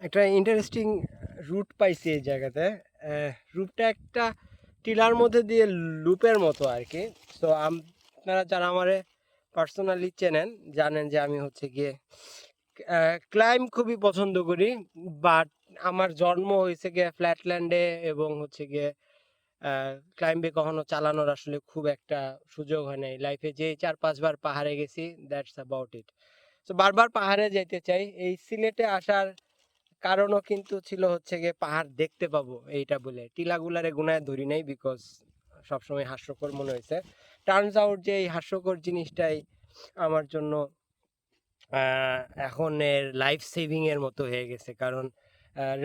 একটা interesting root পাইছি এই জায়গাতে। রুটটা একটা টিলার মধ্যে দিয়ে লুপের মতো আর কি তো আপনারা যারা আমারে পার্সোনালি চেনেন, জানেন যে আমি হচ্ছে গিয়ে ক্লাইম খুবই পছন্দ করি। বাট আমার জন্ম হয়েছে গিয়ে ফ্ল্যাটল্যান্ডে এবং হচ্ছে গিয়ে ক্লাইম্বে কখনো চালানোর আসলে খুব একটা সুযোগ হয় নাই। লাইফে যে চার পাঁচবার পাহাড়ে গেছি দ্যাটস অ্যাবাউট ইট তো বারবার পাহাড়ে যেতে চাই। এই সিলেটে আসার কারণও কিন্তু ছিল হচ্ছে গিয়ে পাহাড় দেখতে পাবো, এইটা বলে। টিলাগুলারে গুনায় ধরি নাই বিকজ সবসময় হাস্যকর মনে হয়েছে। টার্নস আউট যে এই হাস্যকর জিনিসটাই আমার জন্য এখন এর লাইফ সেভিং এর মতো হয়ে গেছে। কারণ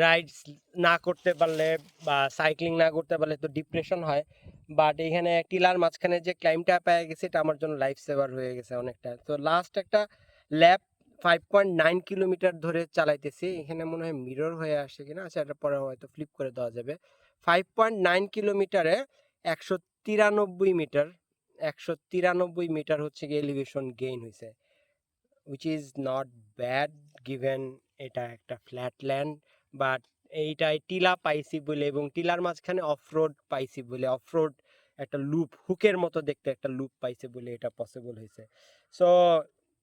রাইডস না করতে পারলে বা সাইক্লিং না করতে পারলে তো ডিপ্রেশন হয়। বাট এখানে টিলার মাঝখানে যে ক্লাইমটা পেয়ে গেছে, এটা আমার জন্য লাইফ সেভার হয়ে গেছে অনেকটা। তো লাস্ট একটা lap five point nine kilometre ধরে চালাইতেছি। এখানে মনে হয় মিরর হয়ে আসে কিনা আচ্ছা এটা পরে হয়তো ফ্লিপ করে দেওয়া যাবে। ফাইভ পয়েন্ট নাইন কিলোমিটারে একশো তিরানব্বই মিটার একশো তিরানব্বই মিটার হচ্ছে গিয়ে এলিভেশন গেইন হয়েছে which is not bad given এটা একটা ফ্ল্যাট ল্যান্ড বাট এইটাই টিলা পাইছি বলে এবং টিলার মাঝখানে অফরোড পাইছি বলে অফরোড একটা লুপ হুকের মতো দেখতে একটা লুপ পাইছে বলে এটা পসিবল হয়েছে সো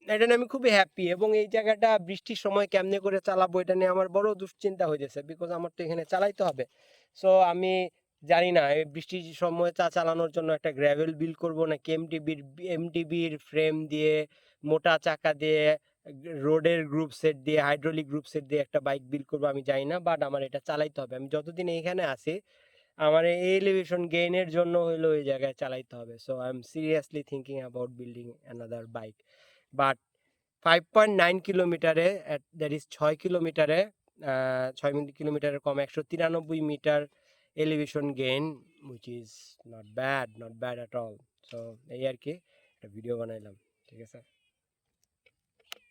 এটা নিয়ে আমি খুবই হ্যাপি এবং এই জায়গাটা বৃষ্টির সময় কেমনে করে চালাবো এটা নিয়ে আমার বড় দুশ্চিন্তা হয়ে যাচ্ছে বিকজ আমার তো এখানে চালাইতে হবে। সো আমি জানি না বৃষ্টির সময় চা চালানোর জন্য একটা গ্র্যাভেল বিল করব না এমটিবির এমটিবির ফ্রেম দিয়ে, মোটা চাকা দিয়ে রোডের গ্রুপ সেট দিয়ে হাইড্রোলিক গ্রুপ সেট দিয়ে একটা বাইক বিল করব আমি জানি না বাট আমার এটা চালাইতে হবে। আমি যতদিন এখানে আছি, আমার এই এলিভেশন গেইনের জন্য হইল ওই জায়গায় চালাইতে হবে। So I am seriously thinking about building another bike but five point nine কিলোমিটারে দ্যাট ইজ ছয় কিলোমিটারে ছয় মিলি- কিলোমিটারের কম একশো তিরানব্বই metre elevation gain which is not bad not bad at all so এই আর কি, একটা ভিডিও বানাইলাম, ঠিক আছে?